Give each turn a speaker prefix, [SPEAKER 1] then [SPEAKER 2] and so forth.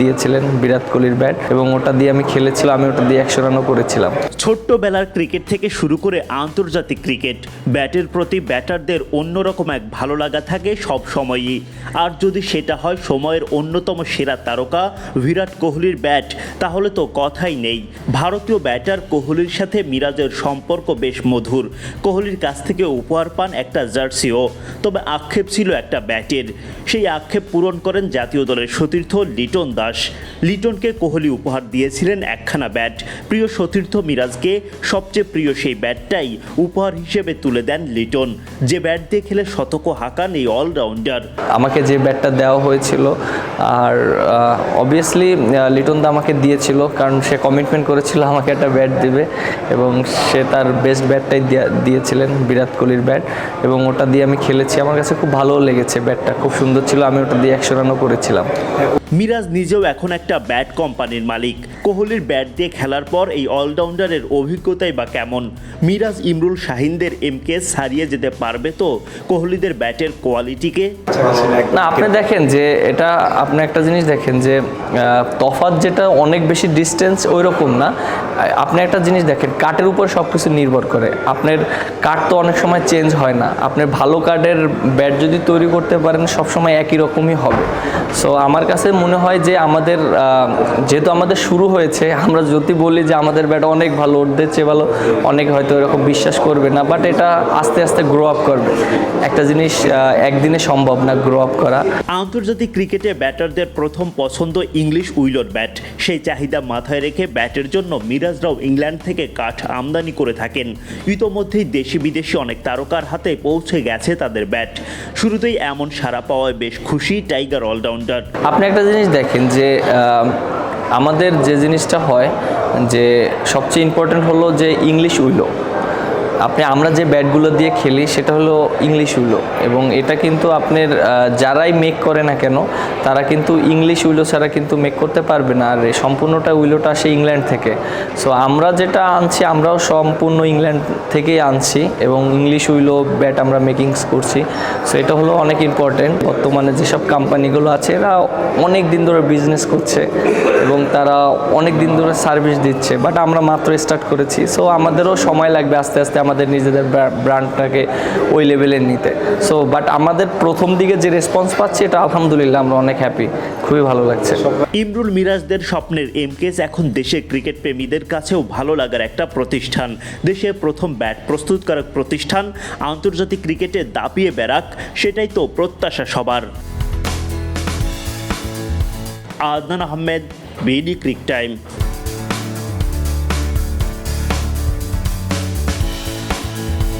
[SPEAKER 1] দিয়েছিলেন বিরাট কোহলির ব্যাট এবং ওটা দিয়ে আমি খেলেছিলাম আমি ওটা দিয়ে একশো রানও করেছিলাম।
[SPEAKER 2] ছোট্টবেলার ক্রিকেট থেকে শুরু করে আন্তর্জাতিক ক্রিকেট, ব্যাটের প্রতি ব্যাটারদের অন্যরকম এক ভালো লাগা থাকে সব সময়ই। আর যদি সেটা হয় সময়ের অন্যতম সেরা তারকা বিরাট কোহলির ব্যাট, তাহলে তো কথাই নেই। ভারতীয় ব্যাটার কোহলির সাথে মিরাজের সম্পর্ক বেশ মধুর। কোহলির কাছ থেকে উপহার পান একটা জার্সিও, তবে আক্ষেপ ছিল একটা ব্যাটের। সেই আক্ষেপ পূরণ করেন জাতীয় দলের সতীর্থ লিটন দাস। লিটনকে কোহলি উপহার দিয়েছিলেন একখানা ব্যাট। প্রিয় সতীর্থ মিরাজকে সবচেয়ে প্রিয় সেই ব্যাটটাই উপহার হিসেবে তুলে দেন লিটন। যে ব্যাট দিয়ে খেলে শতক হাঁকান এই অলরাউন্ডার।
[SPEAKER 1] আমাকে যে ব্যাটটা দেওয়া হয়েছিল আর অবভিয়াসলি লিটন দা আমাকে দিয়েছিল কারণ সে কমিটমেন্ট করেছিল আমাকে একটা ব্যাট দিবে এবং সে তার বেস্ট ব্যাটটাই দিয়েছিলেন বিরাট কোহলির ব্যাট এবং ওটা দিয়ে আমি খেলেছি। আমার কাছে খুব ভালো লেগেছে ব্যাটটা খুব সুন্দর ছিল আমি ওটা দিয়ে একশো রানও করেছিলাম।
[SPEAKER 2] মিরাজ নিজেও এখন একটা ব্যাট কোম্পানির মালিক। কোহলির ব্যাট দিয়ে খেলার পর এই অলরাউন্ডারের অভিজ্ঞতাই বা কেমন? মিরাজ, ইমরুল শাহিনদের এম এমকে ছাড়িয়ে যেতে পারবে তো কোহলিদের ব্যাটের কোয়ালিটিকে?
[SPEAKER 1] না, আপনি দেখেন যে এটা, আপনি একটা জিনিস দেখেন যে তফাৎ যেটা অনেক বেশি ডিস্টেন্স ওই রকম না। আপনি একটা জিনিস দেখেন কাঠের উপর সব কিছু নির্ভর করে। আপনার কাঠ তো অনেক সময় চেঞ্জ হয় না। আপনার ভালো কাঠের ব্যাট যদি তৈরি করতে পারেন, সবসময় একই রকমই হবে। সো আমার কাছে মনে হয় যে আমাদের যেহেতু আমাদের শুরু হয়েছে, আমরা যদি বলি যে আমাদের ব্যাট অনেক ভালো, ওদের চেয়ে ভালো, অনেক হয়তো এরকম বিশ্বাস করবে না বাট এটা আস্তে আস্তে গ্রো আপ করবে। একটা জিনিস একদিনে সম্ভব না গ্রো আপ করা।
[SPEAKER 2] আন্তর্জাতিক ক্রিকেটে ব্যাটারদের প্রথম পছন্দ ইংলিশ উইলট ব্যাট। সেই চাহিদা মাথায় রেখে ব্যাটের জন্য মিরাজরাও ইংল্যান্ড থেকে কাঠ আমদানি করে থাকেন। ইতোমধ্যেই দেশি বিদেশি অনেক তারকার হাতে পৌঁছে গেছে তাদের ব্যাট। শুরুতেই এমন সাড়া পাওয়ায় বেশ খুশি টাইগার অলরাউন্ডার
[SPEAKER 1] আপনি একটা জিনিস দেখেন যে আমাদের যে জিনিসটা হয় যে, সবচেয়ে ইম্পর্টেন্ট হলো যে ইংলিশ উইলো। আপনি, আমরা যে ব্যাটগুলো দিয়ে খেলি, সেটা হলো ইংলিশ উইলো এবং এটা কিন্তু আপনার যারাই মেক করে না কেন, তারা কিন্তু ইংলিশ উইলো ছাড়া কিন্তু মেক করতে পারবে না। আর সম্পূর্ণটা উইলোটা আসে ইংল্যান্ড থেকে। সো আমরা যেটা আনছি, আমরাও সম্পূর্ণ ইংল্যান্ড থেকেই আনছি এবং ইংলিশ উইলো ব্যাট আমরা মেকিংস করছি। সো এটা হলো অনেক ইম্পর্টেন্ট বর্তমানে যেসব কোম্পানিগুলো আছে, এরা অনেক দিন ধরে বিজনেস করছে এবং তারা অনেক দিন ধরে সার্ভিস দিচ্ছে। বাট আমরা মাত্র স্টার্ট করেছি। সো আমাদেরও সময় লাগবে আস্তে আস্তে আমাদের নিজেদের ব্র্যান্ডটাকে ওই লেভেলে নিতে। সো বাট আমাদের প্রথম দিকে যে রেসপন্স পাচ্ছি, এটা আলহামদুলিল্লাহ আমরা অনেক হ্যাপি খুবই ভালো লাগছে।
[SPEAKER 2] ইমরুল মিরাজদের স্বপ্নের এমকেস এখন দেশের ক্রিকেট প্রেমীদের কাছেও ভালো লাগার একটা প্রতিষ্ঠান। দেশের প্রথম ব্যাট প্রস্তুতকারক প্রতিষ্ঠান আন্তর্জাতিক ক্রিকেটে দাপিয়ে বেড়াক, সেটাই তো প্রত্যাশা সবার। Adnan Ahmed BD cric time